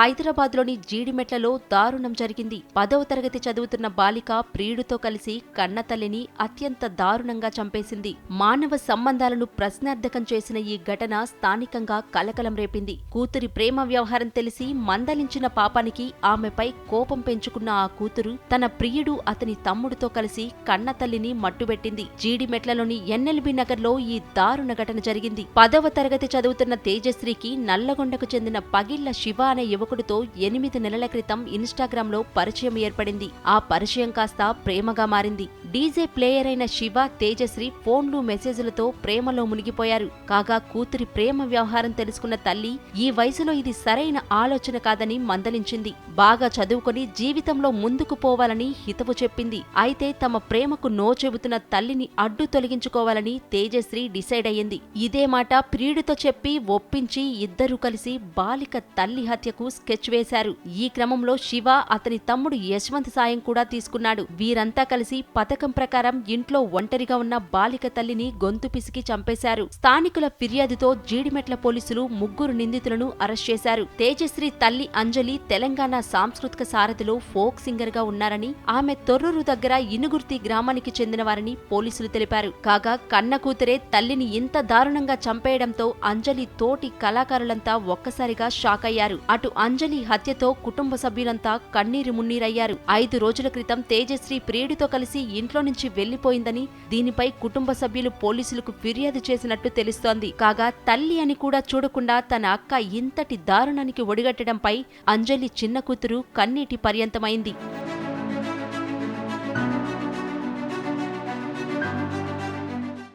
హైదరాబాద్లోని జీడిమెట్లలో దారుణం జరిగింది. పదవ తరగతి చదువుతున్న బాలిక ప్రియుడితో కలిసి కన్నతల్లిని అత్యంత దారుణంగా చంపేసింది. మానవ సంబంధాలను ప్రశ్నార్థకం చేసిన ఈ ఘటన స్థానికంగా కలకలం రేపింది. కూతురి ప్రేమ వ్యవహారం తెలిసి మందలించిన పాపానికి ఆమెపై కోపం పెంచుకున్న ఆ కూతురు తన ప్రియుడు అతని తమ్ముడితో కలిసి కన్నతల్లిని మట్టుబెట్టింది. జీడిమెట్లలోని ఎన్ఎల్బి నగర్లో ఈ దారుణ ఘటన జరిగింది. పదవ తరగతి చదువుతున్న తేజశ్రీకి నల్లగొండకు చెందిన పగిళ్ళ శివ అనే యువకుడితో ఎనిమిది నెలల క్రితం ఇన్స్టాగ్రామ్లో పరిచయం ఏర్పడింది. ఆ పరిచయం కాస్త ప్రేమగా మారింది. డీజే ప్లేయర్ అయిన శివ తేజశ్రీ ఫోన్లు మెసేజ్లతో ప్రేమలో మునిగిపోయారు. కాగా కూతురి ప్రేమ వ్యవహారం తెలుసుకున్న తల్లి ఈ వయసులో ఇది సరైన ఆలోచన కాదని మందలించింది. బాగా చదువుకొని జీవితంలో ముందుకు పోవాలని హితవు చెప్పింది. అయితే తమ ప్రేమకు నో చెబుతున్న తల్లిని అడ్డు తొలగించుకోవాలని తేజశ్రీ డిసైడ్ అయ్యింది. ఇదే మాట ప్రియుడితో చెప్పి ఒప్పించి ఇద్దరూ కలిసి బాలిక తల్లి హత్యకు స్కెచ్ వేశారు. ఈ క్రమంలో శివ అతని తమ్ముడు యశ్వంత్ సాయం కూడా తీసుకున్నాడు. వీరంతా కలిసి పథకం ప్రకారం ఇంట్లో ఒంటరిగా ఉన్న బాలిక తల్లిని గొంతు పిసికి చంపేశారు. స్థానికుల ఫిర్యాదుతో జీడిమెట్ల పోలీసులు ముగ్గురు నిందితులను అరెస్ట్ చేశారు. తేజశ్రీ తల్లి అంజలి తెలంగాణ సాంస్కృతిక సారథిలో ఫోక్ సింగర్గా ఉన్నారని ఆమె తొర్రూరు దగ్గర ఇనుగుర్తి గ్రామానికి చెందినవారని పోలీసులు తెలిపారు. కాగా కన్న కూతురే తల్లిని ఇంత దారుణంగా చంపేయడంతో అంజలి తోటి కళాకారులంతా ఒక్కసారిగా షాక్ అయ్యారు అటు అంజలి హత్యతో కుటుంబ సభ్యులంతా కన్నీరు మున్నీరయ్యారు. ఐదు రోజుల క్రితం తేజశ్రీ ప్రియుడితో కలిసి ఇంట్లో నుంచి వెళ్ళిపోయిందని దీనిపై కుటుంబ సభ్యులు పోలీసులకు ఫిర్యాదు చేసినట్టు తెలుస్తోంది. కాగా తల్లి అని కూడా చూడకుండా తన అక్క ఇంతటి దారుణానికి ఒడిగట్టడంపై అంజలి చిన్న కూతురు కన్నీటి పర్యంతమైంది.